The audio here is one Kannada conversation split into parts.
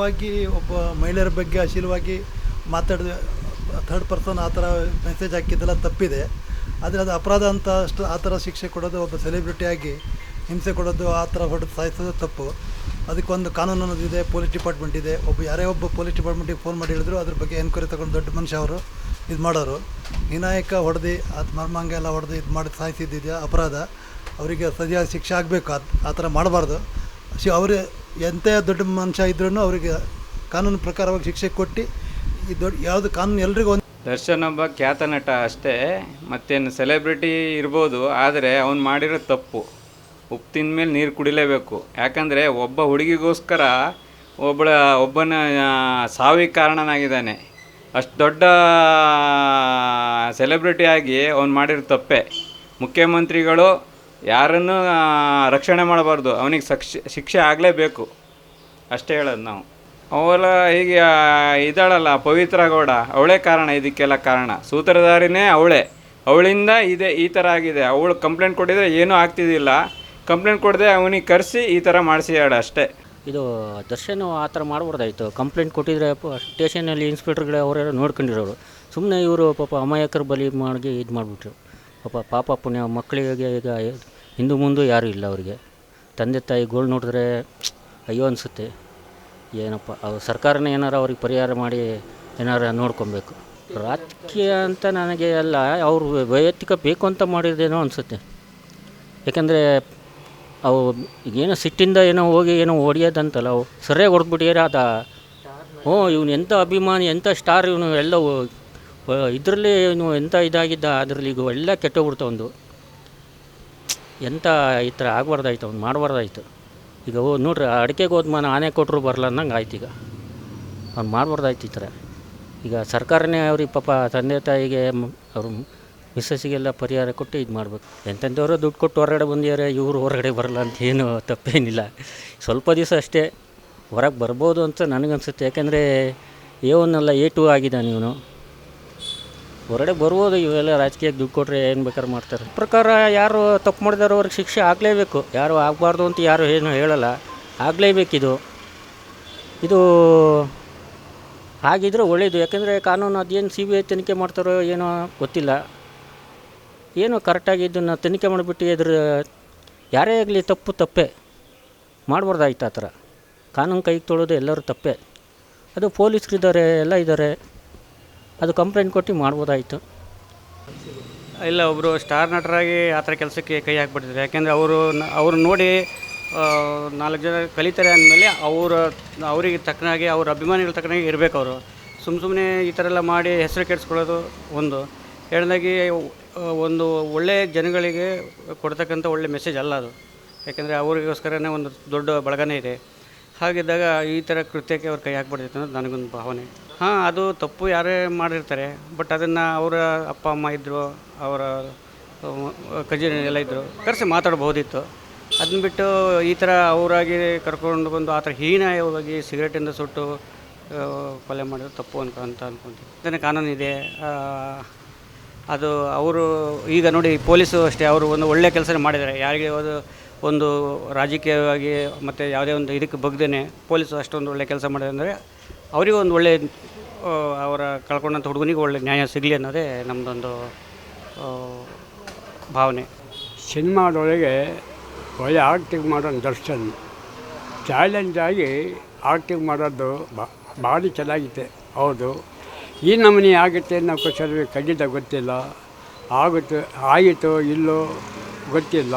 ಕಾನೂನುವಾಗಿ ಒಬ್ಬ ಮಹಿಳೆಯರ ಬಗ್ಗೆ ಅಶೀಲವಾಗಿ ಮಾತಾಡಿದ ಥರ್ಡ್ ಪರ್ಸನ್ ಆ ಥರ ಮೆಸೇಜ್ ಹಾಕಿದ್ದೆಲ್ಲ ತಪ್ಪಿದೆ. ಆದರೆ ಅದು ಅಪರಾಧ ಅಂತ ಅಷ್ಟು ಆ ಥರ ಶಿಕ್ಷೆ ಕೊಡೋದು, ಒಬ್ಬ ಸೆಲೆಬ್ರಿಟಿಯಾಗಿ ಹಿಂಸೆ ಕೊಡೋದು, ಆ ಥರ ಹೊಡೆದು ಸಾಯಿಸೋದು ತಪ್ಪು. ಅದಕ್ಕೊಂದು ಕಾನೂನು ಅನ್ನೋದು ಇದೆ ಪೊಲೀಸ್ ಡಿಪಾರ್ಟ್ಮೆಂಟ್ ಇದೆ. ಒಬ್ಬ ಯಾರೇ ಒಬ್ಬ ಪೊಲೀಸ್ ಡಿಪಾರ್ಟ್ಮೆಂಟಿಗೆ ಫೋನ್ ಮಾಡಿ ಹೇಳಿದ್ರು ಅದ್ರ ಬಗ್ಗೆ ಎನ್ಕ್ವೈರಿ ತೊಗೊಂಡು ದೊಡ್ಡ ಮನುಷ್ಯ ಅವರು ಇದು ಮಾಡೋರು. ವಿನಾಯಕ ಹೊಡೆದು ಅದು ಎಲ್ಲ ಹೊಡೆದು ಇದು ಮಾಡಿ ಸಾಯಿಸಿದ್ದಿದೆಯಾ? ಅಪರಾಧ. ಅವರಿಗೆ ಸರಿಯಾದ ಶಿಕ್ಷೆ ಆಗಬೇಕು. ಆ ಥರ ಮಾಡಬಾರ್ದು. ಶಿ ಅವರು ಎಂಥ ದೊಡ್ಡ ಮನುಷ್ಯ ಇದ್ರೂ ಅವರಿಗೆ ಕಾನೂನು ಪ್ರಕಾರವಾಗಿ ಶಿಕ್ಷೆ ಕೊಟ್ಟು ಈ ದೊಡ್ಡ ಯಾವುದು ಕಾನೂನು ಎಲ್ರಿಗೂ ಒಂದು ದರ್ಶನ್ ಒಬ್ಬ ಖ್ಯಾತ ನಟ ಅಷ್ಟೇ, ಮತ್ತೇನು ಸೆಲೆಬ್ರಿಟಿ ಇರ್ಬೋದು, ಆದರೆ ಅವ್ನು ಮಾಡಿರೋ ತಪ್ಪು. ಉಪ್ಪು ತಿಂದ ಮೇಲೆ ನೀರು ಕುಡಿಲೇಬೇಕು. ಯಾಕಂದರೆ ಒಬ್ಬ ಹುಡುಗಿಗೋಸ್ಕರ ಒಬ್ಬಳ, ಒಬ್ಬನ ಸಾವಿಗೆ ಕಾರಣನಾಗಿದ್ದಾನೆ. ಅಷ್ಟು ದೊಡ್ಡ ಸೆಲೆಬ್ರಿಟಿ ಆಗಿ ಅವ್ನು ಮಾಡಿರೋ ತಪ್ಪೆ. ಮುಖ್ಯಮಂತ್ರಿಗಳು ಯಾರನ್ನು ರಕ್ಷಣೆ ಮಾಡಬಾರ್ದು. ಅವನಿಗೆ ಸಕ್ಷ, ಶಿಕ್ಷೆ ಆಗಲೇಬೇಕು. ಅಷ್ಟೇ ಹೇಳೋದು ನಾವು. ಅವಳ ಹೀಗೆ ಇದಾಳಲ್ಲ ಇದ್ದಾಳಲ್ಲ, ಪವಿತ್ರ ಗೌಡ. ಅವಳೇ ಕಾರಣ, ಇದಕ್ಕೆಲ್ಲ ಕಾರಣ. ಸೂತ್ರಧಾರಿನೇ ಅವಳೇ. ಅವಳಿಂದ ಇದೆ, ಈ ಥರ ಆಗಿದೆ. ಅವಳು ಕಂಪ್ಲೇಂಟ್ ಕೊಟ್ಟಿದ್ರೆ ಏನೂ ಆಗ್ತಿದ್ದಿಲ್ಲ ಕಂಪ್ಲೇಂಟ್ ಕೊಡದೆ ಅವನಿಗೆ ಕರೆಸಿ ಈ ಥರ ಮಾಡಿಸಿದಾಳೆ ಅಷ್ಟೇ. ಇದು ದರ್ಶನ್ ಆ ಥರ ಮಾಡ್ಬಾರ್ದಾಯಿತು. ಕಂಪ್ಲೇಂಟ್ ಕೊಟ್ಟಿದ್ರೆ ಸ್ಟೇಷನಲ್ಲಿ ಇನ್ಸ್ಪೆಕ್ಟ್ರ್ಗಳೇ ಅವರೆಲ್ಲ ನೋಡ್ಕೊಂಡಿರೋರು. ಸುಮ್ಮನೆ ಇವರು ಪಾಪ ಅಮಾಯಕರ ಬಲಿ ಮಾಡಿ ಇದು ಮಾಡಿಬಿಟ್ರು ಪಾಪ ಪಾಪ ಪುಣ್ಯ, ಮಕ್ಕಳಿಗೆ ಈಗ ಹಿಂದು ಮುಂದೆ ಯಾರೂ ಇಲ್ಲ ಅವರಿಗೆ. ತಂದೆ ತಾಯಿಗಳು ನೋಡಿದ್ರೆ ಅಯ್ಯೋ ಅನಿಸುತ್ತೆ. ಏನಪ್ಪ, ಅವ್ರು ಸರ್ಕಾರನೇ ಏನಾರು ಅವ್ರಿಗೆ ಪರಿಹಾರ ಮಾಡಿ ಏನಾರು ನೋಡ್ಕೊಬೇಕು. ರಾಜಕೀಯ ಅಂತ ನನಗೆ ಅಲ್ಲ, ಅವರು ವೈಯಕ್ತಿಕ ಬೇಕು ಅಂತ ಮಾಡಿದ್ದೇನೋ ಅನಿಸುತ್ತೆ. ಯಾಕಂದರೆ ಅವು ಏನೋ ಸಿಟ್ಟಿಂದ ಏನೋ ಹೋಗಿ ಏನೋ ಹೊಡೆಯೋದಂತಲ್ಲ, ಅವು ಸರಿಯಾಗಿ ಹೊಡೆದ್ಬಿಟ್ಟಿದ್ದಾರೆ ಅದ ಹ್ಞೂ, ಇವನು ಎಂಥ ಅಭಿಮಾನಿ, ಎಂಥ ಸ್ಟಾರ್, ಇವನು ಎಲ್ಲ ಇದರಲ್ಲಿ ಏನು ಎಂಥ ಇದಾಗಿದ್ದ, ಅದರಲ್ಲಿ ಈಗ ಎಲ್ಲ ಕೆಟ್ಟೋಗ್ಬಿಡ್ತು ಒಂದು. ಎಂಥ ಈ ಥರ ಆಗಬಾರ್ದಾಯ್ತು ಅವ್ನು ಮಾಡಬಾರ್ದಾಯ್ತು. ಈಗ ಓ, ನೋಡ್ರಿ ಅಡಿಕೆಗೆ ಹೋದ್ಮಾನ ಆನೆ ಕೊಟ್ಟರು ಬರಲ್ಲ ಅನ್ನಂಗೆ ಆಯ್ತು ಈಗ. ಅವ್ನು ಮಾಡಬಾರ್ದಾಯ್ತು ಈ ಥರ. ಈಗ ಸರ್ಕಾರನೇ ಅವ್ರಿಗೆ ಪಾಪ ತಂದೆ ತಾಯಿಗೆ ಅವರು ಮಿಸ್ಸಸ್ಸಿಗೆಲ್ಲ ಪರಿಹಾರ ಕೊಟ್ಟು ಇದು ಮಾಡಬೇಕು. ಎಂತೆಂಥವ್ರು ದುಡ್ಡು ಕೊಟ್ಟು ಹೊರಗಡೆ ಬಂದಿದ್ದಾರೆ, ಇವರು ಹೊರಗಡೆ ಬರಲ್ಲ ಅಂತ ಏನು ತಪ್ಪೇನಿಲ್ಲ. ಸ್ವಲ್ಪ ದಿವಸ ಅಷ್ಟೇ ಹೊರಗೆ ಬರ್ಬೋದು ಅಂತ ನನಗನ್ಸುತ್ತೆ. ಯಾಕೆಂದರೆ ಎ ಒನ್ ಅಲ್ಲ, ಎ ಟೂ ಆಗಿದ್ದಾನೆ ಇವನು. ಹೊರಗಡೆ ಬರ್ಬೋದು, ಇವೆಲ್ಲ ರಾಜಕೀಯಕ್ಕೆ ದುಡ್ಡು ಕೊಟ್ಟರೆ ಏನು ಬೇಕಾದ್ರೆ ಮಾಡ್ತಾರೆ. ಪ್ರಕಾರ ಯಾರು ತಪ್ಪು ಮಾಡಿದಾರೋ ಅವ್ರಿಗೆ ಶಿಕ್ಷೆ ಆಗಲೇಬೇಕು. ಯಾರು ಆಗಬಾರ್ದು ಅಂತ ಯಾರು ಏನು ಹೇಳಲ್ಲ. ಆಗಲೇಬೇಕಿದು ಇದು. ಹಾಗಿದ್ರೆ ಒಳ್ಳೆಯದು ಯಾಕೆಂದರೆ ಕಾನೂನು ಅದೇನು ಸಿ ಬಿ ಐ ತನಿಖೆ ಮಾಡ್ತಾರೋ ಏನೋ ಗೊತ್ತಿಲ್ಲ. ಏನೋ ಕರೆಕ್ಟಾಗಿ ಇದನ್ನು ತನಿಖೆ ಮಾಡಿಬಿಟ್ಟು ಇದ್ರ ಯಾರೇ ಆಗಲಿ ತಪ್ಪು ತಪ್ಪೇ ಮಾಡಬಾರ್ದಾಯ್ತು ಆ ಥರ. ಕಾನೂನು ಕೈಗೆ ತೊಳೋದು ಎಲ್ಲರೂ ತಪ್ಪೇ. ಅದು ಪೊಲೀಸರಿದ್ದಾರೆ, ಎಲ್ಲ ಇದ್ದಾರೆ. ಅದು ಕಂಪ್ಲೇಂಟ್ ಕೊಟ್ಟು ಮಾಡ್ಬೋದಾಯಿತು. ಇಲ್ಲ ಒಬ್ಬರು ಸ್ಟಾರ್ ನಟರಾಗಿ ಆ ಥರ ಕೆಲಸಕ್ಕೆ ಕೈ ಹಾಕ್ಬಿಟ್ಟಿದ್ದಾರೆ ಯಾಕೆಂದರೆ ಅವರು ಅವ್ರು ನೋಡಿ ನಾಲ್ಕು ಜನ ಕಲಿತಾರೆ ಅಂದಮೇಲೆ ಅವರ, ಅವರಿಗೆ ತಕ್ಕನಾಗಿ, ಅವ್ರ ಅಭಿಮಾನಿಗಳ ತಕ್ಕನಾಗಿ ಇರಬೇಕು ಅವರು. ಸುಮ್ಮ ಸುಮ್ಮನೆ ಈ ಥರ ಎಲ್ಲ ಮಾಡಿ ಹೆಸರು ಕೆಡಿಸ್ಕೊಳ್ಳೋದು ಒಂದು. ಎರಡನೇದಾಗಿ ಒಂದು ಒಳ್ಳೆಯ ಜನಗಳಿಗೆ ಕೊಡ್ತಕ್ಕಂಥ ಒಳ್ಳೆ ಮೆಸೇಜ್ ಅಲ್ಲ ಅದು. ಯಾಕೆಂದರೆ ಅವರಿಗೋಸ್ಕರನೇ ಒಂದು ದೊಡ್ಡ ಬಳಗನೇ ಇದೆ. ಹಾಗಿದ್ದಾಗ ಈ ಥರ ಕೃತ್ಯಕ್ಕೆ ಅವ್ರು ಕೈ ಹಾಕ್ಬಿಡ್ತೈತೆ ಅನ್ನೋದು ನನಗೊಂದು ಭಾವನೆ. ಹಾಂ, ಅದು ತಪ್ಪು ಯಾರೇ ಮಾಡಿರ್ತಾರೆ, ಬಟ್ ಅದನ್ನು ಅವರ ಅಪ್ಪ, ಅಮ್ಮ ಇದ್ದರು ಅವರ ಕಜಿನ್ ಎಲ್ಲ ಇದ್ದರು ಕರೆಸಿ ಮಾತಾಡ್ಬೋದಿತ್ತು ಅದನ್ನ ಬಿಟ್ಟು ಈ ಥರ ಅವರಾಗಿ ಕರ್ಕೊಂಡು ಬಂದು ಆ ಥರ ಹೀನಾಯವಾಗಿ ಸಿಗರೇಟಿಂದ ಸುಟ್ಟು ಕೊಲೆ ಮಾಡಿದ್ರು ತಪ್ಪು ಅಂತ ಅಂತ ಅನ್ಕೊಂತೀನಿ. ಇದನ್ನು ಕಾನೂನು ಇದೆ. ಅದು ಅವರು, ಈಗ ನೋಡಿ ಪೊಲೀಸು ಅಷ್ಟೇ, ಅವರು ಒಂದು ಒಳ್ಳೆಯ ಕೆಲಸ ಮಾಡಿದ್ದಾರೆ. ಯಾರಿಗೆ ಒಂದು ಒಂದು ರಾಜಕೀಯವಾಗಿ ಮತ್ತು ಯಾವುದೇ ಒಂದು ಇದಕ್ಕೆ ಬಗ್ದೇನೆ ಪೊಲೀಸರು ಅಷ್ಟೊಂದು ಒಳ್ಳೆ ಕೆಲಸ ಮಾಡಿದೆ ಅಂದರೆ ಅವರಿಗೂ ಒಂದು ಒಳ್ಳೆ ಅವರ ಕಳ್ಕೊಂಡಂಥ ಹುಡುಗನಿಗೆ ಒಳ್ಳೆ ನ್ಯಾಯ ಸಿಗಲಿ ಅನ್ನೋದೇ ನಮ್ಮದೊಂದು ಭಾವನೆ. ಸಿನಿಮಾದೊಳಗೆ ಒಳ್ಳೆ ಆಕ್ಟಿಂಗ್ ಮಾಡೋನು ದರ್ಶನ್. ಚಾಲೆಂಜ್ ಆಗಿ ಆಕ್ಟಿಂಗ್ ಮಾಡೋದು ಭಾರಿ ಚೆನ್ನಾಗಿದೆ. ಹೌದು. ಈ ನಮೂನೆ ಆಗುತ್ತೆ ನಾವು ಕ್ವಶನ್ ಖಂಡಿತ ಗೊತ್ತಿಲ್ಲ. ಆಗುತ್ತೆ ಆಯಿತು ಇಲ್ಲೋ ಗೊತ್ತಿಲ್ಲ.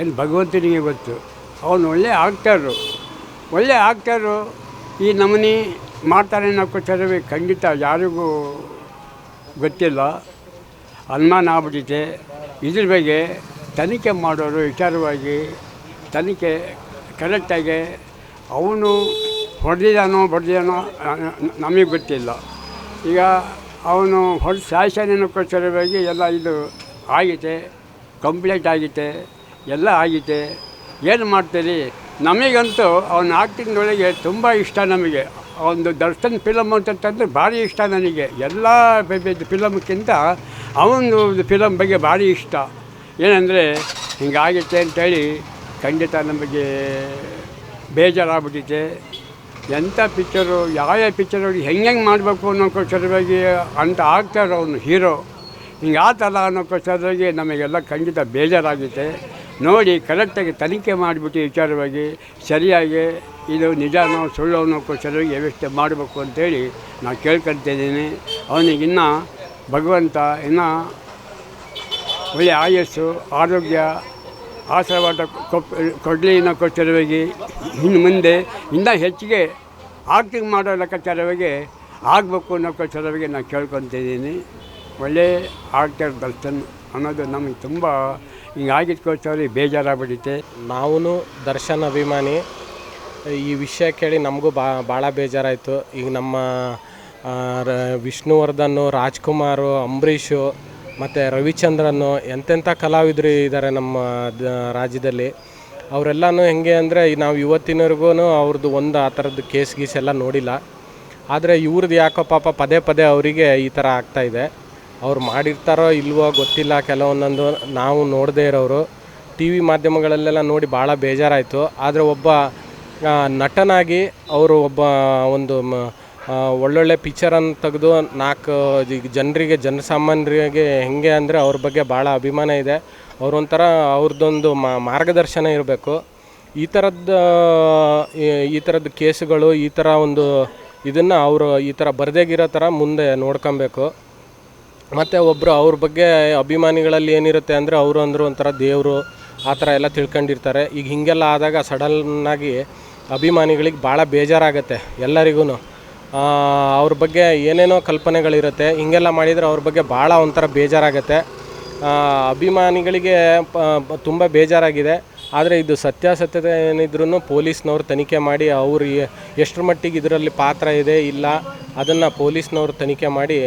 ಏನು ಭಗವಂತನಿಗೆ ಗೊತ್ತು. ಅವನು ಒಳ್ಳೆ ಆಕ್ಟರು. ಒಳ್ಳೆ ಆಕ್ಟರು, ಈ ನಮೂನೆ ಮಾಡ್ತಾರೆ ಅನ್ನೋ ಕೊಟ್ಟರೆ ಖಂಡಿತ ಯಾರಿಗೂ ಗೊತ್ತಿಲ್ಲ. ಅನುಮಾನ ಆಗ್ಬಿಟ್ಟಿದೆ. ಇದ್ರ ಬಗ್ಗೆ ತನಿಖೆ ಮಾಡೋರು ವಿಚಾರವಾಗಿ ತನಿಖೆ ಕರೆಕ್ಟಾಗಿ ಅವನು ಹೊಡೆದಿದ್ದಾನೋ ಬಡ್ದಿದ್ದಾನೋ ನಮಗೆ ಗೊತ್ತಿಲ್ಲ. ಈಗ ಅವನು ಹೊಡೆದು ಕೊಟ್ಟರವಾಗಿ ಎಲ್ಲ ಇದು ಆಗಿದೆ ಕಂಪ್ಲೀಟ್ ಆಗಿದೆ. ಎಲ್ಲ ಆಗಿದೆ. ಏನು ಮಾಡ್ತೀರಿ? ನಮಗಂತೂ ಅವನ ಆ್ಯಕ್ಟಿಂಗ್ನೊಳಗೆ ತುಂಬ ಇಷ್ಟ ನಮಗೆ. ಒಂದು ದರ್ಶನ್ ಫಿಲಮ್ ಅಂತಂತಂದ್ರೆ ಭಾರಿ ಇಷ್ಟ ನನಗೆ. ಎಲ್ಲ ಫಿಲಮ್ಗಿಂತ ಅವನು ಫಿಲಮ್ ಬಗ್ಗೆ ಭಾರಿ ಇಷ್ಟ. ಏನಂದರೆ, ಹಿಂಗಾಗುತ್ತೆ ಅಂತೇಳಿ ಖಂಡಿತ ನಮಗೆ ಬೇಜಾರಾಗ್ಬಿಟ್ಟಿದೆ. ಎಂಥ ಪಿಕ್ಚರು, ಯಾವ ಪಿಕ್ಚರು ಹೆಂಗೆ ಹೆಂಗೆ ಮಾಡಬೇಕು ಅನ್ನೋಕ್ಕೋಸ್ಕರವಾಗಿ ಅಂತ ಆಗ್ತಾರೆ ಅವನು ಹೀರೋ. ಹಿಂಗೆ ಆತಲ್ಲ ಥರ ಅನ್ನೋಕ್ಕೋಸ್ಕರವಾಗಿ ನಮಗೆಲ್ಲ ಖಂಡಿತ ಬೇಜಾರಾಗುತ್ತೆ. ನೋಡಿ ಕರೆಕ್ಟಾಗಿ ತನಿಖೆ ಮಾಡಿಬಿಟ್ಟು ವಿಚಾರವಾಗಿ ಸರಿಯಾಗಿ ಇದು ನಿಜಾನೋ ಸುಳ್ಳು ಅನ್ನೋಕ್ಕೋಸ್ಕರವಾಗಿ ವ್ಯವಸ್ಥೆ ಮಾಡಬೇಕು ಅಂತೇಳಿ ನಾನು ಕೇಳ್ಕೊತಿದ್ದೀನಿ ಅವನಿಗಿನ್ನೂ ಭಗವಂತ ಇನ್ನೂ ಒಳ್ಳೆಯ ಆಯಸ್ಸು, ಆರೋಗ್ಯ, ಆಶೀರ್ವಾದ ಕೊಡಲಿ ಅನ್ನೋಕ್ಕೋಸ್ಕರವಾಗಿ ಇನ್ನು ಮುಂದೆ ಇನ್ನೂ ಹೆಚ್ಚಿಗೆ ಆಕ್ಟಿಂಗ್ ಮಾಡೋ ಲೆಕ್ಕಾಚಾರವಾಗಿ ಆಗಬೇಕು ಅನ್ನೋಕ್ಕೋಸ್ಕರವಾಗಿ ನಾನು ಕೇಳ್ಕೊತಿದ್ದೀನಿ ಒಳ್ಳೆಯ ಆಕ್ಟರ್ ದರ್ಶನ್ ಅನ್ನೋದು ನಮಗೆ ತುಂಬ ಹಿಂಗಾಗಿದ್ಕೋಸ್ಕರ ಬೇಜಾರಾಗ್ಬಿಟ್ಟೈತೆ ನಾವೂ ದರ್ಶನ್ ಅಭಿಮಾನಿ. ಈ ವಿಷಯ ಕೇಳಿ ನಮಗೂ ಬಾ ಭಾಳ ಬೇಜಾರಾಯಿತು. ಈಗ ನಮ್ಮ ರ- ವಿಷ್ಣುವರ್ಧನ್, ರಾಜ್ಕುಮಾರು, ಅಂಬರೀಷು, ಮತ್ತು ರವಿಚಂದ್ರನು ಎಂತೆಂಥ ಕಲಾವಿದರು ಇದ್ದಾರೆ ನಮ್ಮ ರಾಜ್ಯದಲ್ಲಿ. ಅವರೆಲ್ಲನೂ ಹೆಂಗೆ ಅಂದರೆ ನಾವು ಇವತ್ತಿನವರೆಗೂ ಅವ್ರದ್ದು ಒಂದು ಆ ಥರದ್ದು ಕೇಸ್ ಗೀಸ್ ಎಲ್ಲ ನೋಡಿಲ್ಲ. ಆದರೆ ಇವ್ರದ್ದು ಯಾಕೋ ಪಾಪ ಪದೇ ಪದೇ ಅವರಿಗೆ ಈ ಥರ ಆಗ್ತಾಯಿದೆ ಅವ್ರು ಮಾಡಿರ್ತಾರೋ ಇಲ್ವೋ ಗೊತ್ತಿಲ್ಲ ಕೆಲವೊಂದೊಂದು ನಾವು ನೋಡದೇ ಇರೋರು. ಟಿ ವಿ ಮಾಧ್ಯಮಗಳಲ್ಲೆಲ್ಲ ನೋಡಿ ಭಾಳ ಬೇಜಾರಾಯಿತು. ಆದರೆ ಒಬ್ಬ ನಟನಾಗಿ ಅವರು ಒಬ್ಬ, ಒಂದು, ಮ- ಒಳ್ಳೊಳ್ಳೆ ಪಿಕ್ಚರನ್ನು ತೆಗೆದು ನಾಲ್ಕು ಜನರಿಗೆ ಜನಸಾಮಾನ್ಯರಿಗೆ ಹೆಂಗೆ ಅಂದರೆ ಅವ್ರ ಬಗ್ಗೆ ಭಾಳ ಅಭಿಮಾನ ಇದೆ. ಅವರೊಂಥರ ಅವ್ರದ್ದೊಂದು ಮಾರ್ಗದರ್ಶನ ಇರಬೇಕು. ಈ ಥರದ್ದು ಈ ಥರದ್ದು ಕೇಸುಗಳು, ಈ ಥರ ಒಂದು ಇದನ್ನು ಅವರು ಈ ಥರ ಬರ್ದೇಗಿರೋ ಥರ ಮುಂದೆ ನೋಡ್ಕೊಬೇಕು. ಮತ್ತು ಒಬ್ಬರು ಅವ್ರ ಬಗ್ಗೆ ಅಭಿಮಾನಿಗಳಲ್ಲಿ ಏನಿರುತ್ತೆ ಅಂದರೆ ಅವರು ಅಂದರು ಒಂಥರ ದೇವರು ಆ ಥರ ಎಲ್ಲ ತಿಳ್ಕೊಂಡಿರ್ತಾರೆ. ಈಗ ಹೀಗೆಲ್ಲ ಆದಾಗ ಸಡನ್ನಾಗಿ ಅಭಿಮಾನಿಗಳಿಗೆ ಭಾಳ ಬೇಜಾರಾಗತ್ತೆ ಎಲ್ಲರಿಗೂ ಅವ್ರ ಬಗ್ಗೆ ಏನೇನೋ ಕಲ್ಪನೆಗಳಿರುತ್ತೆ, ಹೀಗೆಲ್ಲ ಮಾಡಿದರೆ ಅವ್ರ ಬಗ್ಗೆ ಭಾಳ ಒಂಥರ ಬೇಜಾರಾಗತ್ತೆ. ಅಭಿಮಾನಿಗಳಿಗೆ ತುಂಬ ಬೇಜಾರಾಗಿದೆ. ಆದರೆ ಇದು ಸತ್ಯಾಸತ್ಯತೆ ಏನಿದ್ರೂ ಪೊಲೀಸ್ನವ್ರು ತನಿಖೆ ಮಾಡಿ ಅವರು ಎಷ್ಟರ ಮಟ್ಟಿಗೆ ಇದರಲ್ಲಿ ಪಾತ್ರ ಇದೆ, ಇಲ್ಲ ಅದನ್ನು ಪೊಲೀಸ್ನವರು ತನಿಖೆ ಮಾಡಿ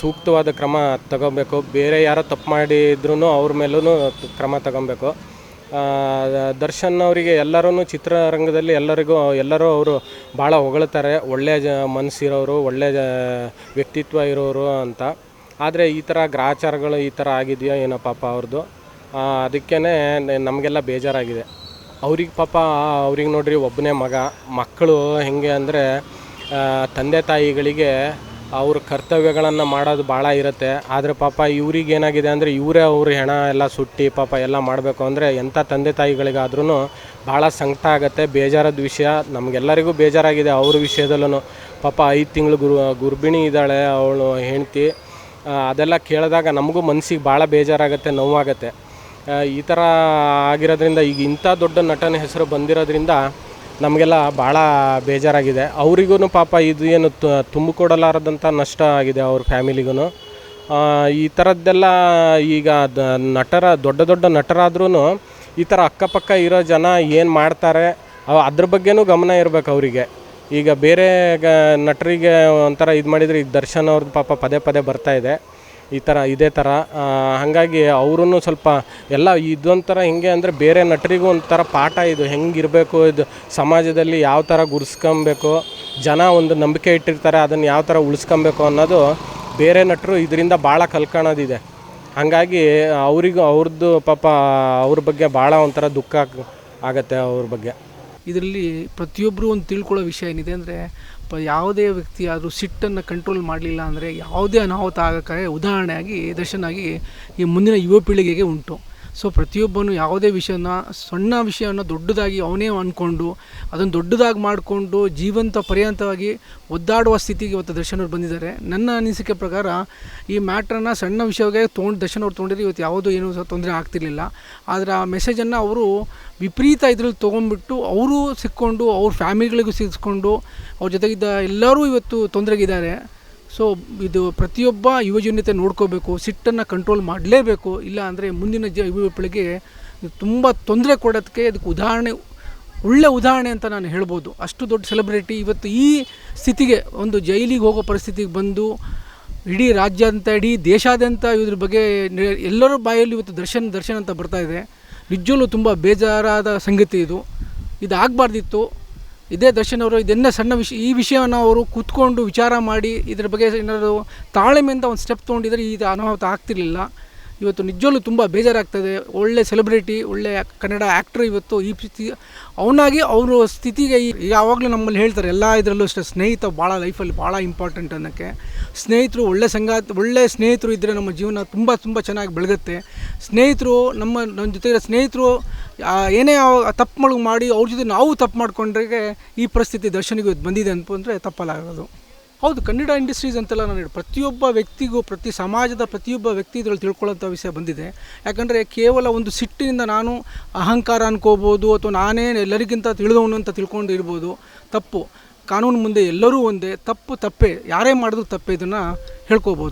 ಸೂಕ್ತವಾದ ಕ್ರಮ ತಗೋಬೇಕು. ಬೇರೆ ಯಾರೋ ತಪ್ಪು ಮಾಡಿದ್ರೂ ಅವ್ರ ಮೇಲೂ ಕ್ರಮ ತಗೊಬೇಕು. ದರ್ಶನ್ ಅವರಿಗೆ ಎಲ್ಲರೂ ಚಿತ್ರರಂಗದಲ್ಲಿ ಎಲ್ಲರಿಗೂ, ಎಲ್ಲರೂ ಅವರು ಭಾಳ ಹೊಗಳ್ತಾರೆ. ಒಳ್ಳೆಯ ಜ ಮನಸ್ಸಿರೋರು ಒಳ್ಳೆಯ ವ್ಯಕ್ತಿತ್ವ ಇರೋರು ಅಂತ. ಆದರೆ ಈ ಥರ ಗ್ರಾಚಾರಗಳು ಈ ಥರ ಆಗಿದೆಯೋ ಏನೋ ಪಾಪ ಅವ್ರದ್ದು ಅದಕ್ಕೇ ನಮಗೆಲ್ಲ ಬೇಜಾರಾಗಿದೆ. ಅವ್ರಿಗೆ ಪಾಪ ಅವ್ರಿಗೆ ನೋಡ್ರಿ ಒಬ್ಬನೇ ಮಗ. ಮಕ್ಕಳು ಹೆಂಗೆ ಅಂದರೆ ತಂದೆ ತಾಯಿಗಳಿಗೆ ಅವ್ರ ಕರ್ತವ್ಯಗಳನ್ನು ಮಾಡೋದು ಭಾಳ ಇರುತ್ತೆ. ಆದರೆ ಪಾಪ ಇವ್ರಿಗೆ ಏನಾಗಿದೆ ಅಂದರೆ ಇವರೇ ಅವ್ರ ಹೆಣ ಎಲ್ಲ ಸುಟ್ಟಿ ಪಾಪ ಎಲ್ಲ ಮಾಡಬೇಕು ಅಂದರೆ ಎಂಥ ತಂದೆ ತಾಯಿಗಳಿಗಾದ್ರೂ ಭಾಳ ಸಂಕಟ ಆಗುತ್ತೆ. ಬೇಜಾರದ ವಿಷಯ. ನಮಗೆಲ್ಲರಿಗೂ ಬೇಜಾರಾಗಿದೆ ಅವ್ರ ವಿಷಯದಲ್ಲೂ ಪಾಪ ಐದು ತಿಂಗಳು ಗುರು ಗುರ್ಬಿಣಿ ಇದ್ದಾಳೆ ಅವಳು ಹೆಂಡ್ತಿ. ಅದೆಲ್ಲ ಕೇಳಿದಾಗ ನಮಗೂ ಮನಸ್ಸಿಗೆ ಭಾಳ ಬೇಜಾರಾಗುತ್ತೆ, ನೋವಾಗುತ್ತೆ. ಈ ಥರ ಆಗಿರೋದ್ರಿಂದ ಈಗ ಇಂಥ ದೊಡ್ಡ ನಟನ ಹೆಸರು ಬಂದಿರೋದ್ರಿಂದ ನಮಗೆಲ್ಲ ಭಾಳ ಬೇಜಾರಾಗಿದೆ. ಅವರಿಗೂ ಪಾಪ ಇದು ಏನು ತುಂಬಿಕೊಡಲಾರದಂಥ ನಷ್ಟ ಆಗಿದೆ ಅವ್ರ ಫ್ಯಾಮಿಲಿಗೂ ಈ ಥರದ್ದೆಲ್ಲ ಈಗ ದ, ನಟರ, ದೊಡ್ಡ ದೊಡ್ಡ ನಟರಾದ್ರೂ ಈ ಥರ ಅಕ್ಕಪಕ್ಕ ಇರೋ ಜನ ಏನು ಮಾಡ್ತಾರೆ ಅದ್ರ ಬಗ್ಗೆನೂ ಗಮನ ಇರಬೇಕು ಅವರಿಗೆ. ಈಗ ಬೇರೆ ಗ- ನಟರಿಗೆ ಒಂಥರ ಇದು ಮಾಡಿದರೆ ಈಗ ದರ್ಶನ್ ಅವ್ರದ್ದು ಪಾಪ ಪದೇ ಪದೇ ಬರ್ತಾ ಇದೆ. ಈ ಥರ ಇದೇ ಥರ ಹಾಗಾಗಿ ಅವರೂ ಸ್ವಲ್ಪ ಎಲ್ಲ ಇದೊಂಥರ ಹೆಂಗೆ ಅಂದರೆ ಬೇರೆ ನಟರಿಗೂ ಒಂಥರ ಪಾಠ ಇದು, ಹೆಂಗಿರಬೇಕು ಇದು, ಸಮಾಜದಲ್ಲಿ ಯಾವ ಥರ ಗುರ್ಸ್ಕೊಬೇಕು, ಜನ ಒಂದು ನಂಬಿಕೆ ಇಟ್ಟಿರ್ತಾರೆ, ಅದನ್ನು ಯಾವ ಥರ ಉಳಿಸ್ಕೊಬೇಕು ಅನ್ನೋದು ಬೇರೆ ನಟರು ಇದರಿಂದ ಭಾಳ ಕಲ್ಕೊಳೋದಿದೆ ಹಾಗಾಗಿ ಅವರಿಗೂ ಅವ್ರದ್ದು ಪಾಪ ಅವ್ರ ಬಗ್ಗೆ ಭಾಳ ಒಂಥರ ದುಃಖ ಆಗತ್ತೆ ಅವ್ರ ಬಗ್ಗೆ. ಇದರಲ್ಲಿ ಪ್ರತಿಯೊಬ್ಬರು ಒಂದು ತಿಳ್ಕೊಳ್ಳೋ ವಿಷಯ ಏನಿದೆ ಅಂದರೆ ಪ ಯಾವುದೇ ವ್ಯಕ್ತಿ ಆದರೂ ಸಿಟ್ಟನ್ನು ಕಂಟ್ರೋಲ್ ಮಾಡಲಿಲ್ಲ ಅಂದರೆ ಯಾವುದೇ ಅನಾಹುತ ಆಗೋಕ್ಕೆ ಉದಾಹರಣೆಯಾಗಿ ದರ್ಶನಾಗಿ ಈ ಮುಂದಿನ ಯುವ ಪೀಳಿಗೆಗೆ ಉಂಟು. ಸೊ ಪ್ರತಿಯೊಬ್ಬನು ಯಾವುದೇ ವಿಷಯನ, ಸಣ್ಣ ವಿಷಯವನ್ನು ದೊಡ್ಡದಾಗಿ ಅವನೇ ಅಂದ್ಕೊಂಡು, ಅದನ್ನು ದೊಡ್ಡದಾಗಿ ಮಾಡಿಕೊಂಡು, ಜೀವಂತ ಪರ್ಯಂತವಾಗಿ ಒದ್ದಾಡುವ ಸ್ಥಿತಿಗೆ ಇವತ್ತು ದರ್ಶನವ್ರು ಬಂದಿದ್ದಾರೆ. ನನ್ನ ಅನಿಸಿಕೆ ಪ್ರಕಾರ, ಈ ಮ್ಯಾಟ್ರನ್ನ ಸಣ್ಣ ವಿಷಯವಾಗಿ ತೊಗೊಂಡು ದರ್ಶನವ್ರು ತೊಗೊಂಡಿದ್ರೆ ಇವತ್ತು ಯಾವುದೂ ಏನೂ ಸಹ ತೊಂದರೆ ಆಗ್ತಿರ್ಲಿಲ್ಲ. ಆದರೆ ಆ ಮೆಸೇಜನ್ನು ಅವರು ವಿಪರೀತ ಇದ್ರಲ್ಲಿ ತೊಗೊಂಡ್ಬಿಟ್ಟು, ಅವರು ಸಿಕ್ಕೊಂಡು, ಅವ್ರ ಫ್ಯಾಮಿಲಿಗಳಿಗೂ ಸಿಕ್ಸ್ಕೊಂಡು ಅವ್ರ ಜೊತೆಗಿದ್ದ ಎಲ್ಲರೂ ಇವತ್ತು ತೊಂದರೆಗಿದ್ದಾರೆ ಸೊ ಇದು ಪ್ರತಿಯೊಬ್ಬ ಯುವಜನತೆ ನೋಡ್ಕೋಬೇಕು, ಸಿಟ್ಟನ್ನು ಕಂಟ್ರೋಲ್ ಮಾಡಲೇಬೇಕು, ಇಲ್ಲ ಅಂದರೆ ಮುಂದಿನ ಜ, ಯುವ ಪೀಳಿಗೆ ತುಂಬ ತೊಂದರೆ ಕೊಡೋದಕ್ಕೆ ಅದಕ್ಕೆ ಉದಾಹರಣೆ, ಒಳ್ಳೆ ಉದಾಹರಣೆ ಅಂತ ನಾನು ಹೇಳ್ಬೋದು. ಅಷ್ಟು ದೊಡ್ಡ ಸೆಲೆಬ್ರಿಟಿ ಇವತ್ತು ಈ ಸ್ಥಿತಿಗೆ, ಒಂದು ಜೈಲಿಗೆ ಹೋಗೋ ಪರಿಸ್ಥಿತಿಗೆ ಬಂದು, ಇಡೀ ರಾಜ್ಯಾದ್ಯಂತ, ಇಡೀ ದೇಶಾದ್ಯಂತ ಇದ್ರ ಬಗ್ಗೆ ಎಲ್ಲರೂ ಬಾಯಲ್ಲಿ ಇವತ್ತು ದರ್ಶನ್ ದರ್ಶನ್ ಅಂತ ಬರ್ತಾ ಇದೆ. ನಿಜವಲ್ಲೂ ತುಂಬ ಬೇಜಾರಾದ ಸಂಗತಿ ಇದು. ಇದು ಆಗಬಾರ್ದಿತ್ತು ಇದೇ ದರ್ಶನ್ ಅವರು ಇದೆಲ್ಲ ಸಣ್ಣ ವಿಷಯ ಈ ವಿಷಯವನ್ನು ಅವರು ಕೂತ್ಕೊಂಡು ವಿಚಾರ ಮಾಡಿ ಇದ್ರ ಬಗ್ಗೆ ಏನಾದರೂ ತಾಳ್ಮೆಯಿಂದ ಒಂದು ಸ್ಟೆಪ್ ತೊಗೊಂಡಿದ್ರೆ ಈ ಅನಾಹುತ ಆಗ್ತಿರ್ಲಿಲ್ಲ. ಇವತ್ತು ನಿಜವಲ್ಲೂ ತುಂಬ ಬೇಜಾರಾಗ್ತದೆ. ಒಳ್ಳೆ ಸೆಲೆಬ್ರಿಟಿ ಒಳ್ಳೆ ಕನ್ನಡ ಆ್ಯಕ್ಟ್ರ್ ಇವತ್ತು ಈ ಸ್ಥಿತಿ, ಅವನಾಗಿ ಅವರು ಸ್ಥಿತಿಗೆ ಯಾವಾಗಲೂ ನಮ್ಮಲ್ಲಿ ಹೇಳ್ತಾರೆ, ಎಲ್ಲ ಇದರಲ್ಲೂ ಅಷ್ಟೇ ಸ್ನೇಹಿತ ಭಾಳ ಲೈಫಲ್ಲಿ ಭಾಳ ಇಂಪಾರ್ಟೆಂಟ್ ಅನ್ನೋಕ್ಕೆ. ಸ್ನೇಹಿತರು ಒಳ್ಳೆ ಸಂಗಾತಿ, ಒಳ್ಳೆ ಸ್ನೇಹಿತರು ಇದ್ದರೆ ನಮ್ಮ ಜೀವನ ತುಂಬ ತುಂಬ ಚೆನ್ನಾಗಿ ಬೆಳಗುತ್ತೆ. ಸ್ನೇಹಿತರು ನಮ್ಮ ನಮ್ಮ ಜೊತೆ ಸ್ನೇಹಿತರು ಏನೇ ತಪ್ಪು ಮಾಡಿ ಅವ್ರ ಜೊತೆ ನಾವು ತಪ್ಪು ಮಾಡಿಕೊಂಡ್ರೆ ಈ ಪರಿಸ್ಥಿತಿ ದರ್ಶನಿಗೆ ಬಂದಿದೆ ಅಂತಂದರೆ ತಪ್ಪಲಾಗೋದು ಹೌದು, ಕನ್ನಡ ಇಂಡಸ್ಟ್ರೀಸ್ ಅಂತೆಲ್ಲ ನಾನು ಪ್ರತಿಯೊಬ್ಬ ವ್ಯಕ್ತಿಗೂ, ಪ್ರತಿ ಸಮಾಜದ ಪ್ರತಿಯೊಬ್ಬ ವ್ಯಕ್ತಿ ಇದರಲ್ಲಿ ತಿಳ್ಕೊಳ್ಳೋಂಥ ವಿಷಯ ಬಂದಿದೆ. ಯಾಕಂದರೆ ಕೇವಲ ಒಂದು ಸಿಟ್ಟಿನಿಂದ ನಾನು ಅಹಂಕಾರ ಅನ್ಕೋಬೋದು, ಅಥವಾ ನಾನೇ ಎಲ್ಲರಿಗಿಂತ ತಿಳಿದವನು ಅಂತ ತಿಳ್ಕೊಂಡು ಇರ್ಬೋದು, ತಪ್ಪು. ಕಾನೂನು ಮುಂದೆ ಎಲ್ಲರೂ ಒಂದೇ, ತಪ್ಪು ತಪ್ಪೇ, ಯಾರೇ ಮಾಡಿದ್ರು ತಪ್ಪೇ, ಇದನ್ನು ಹೇಳ್ಕೋಬೋದು.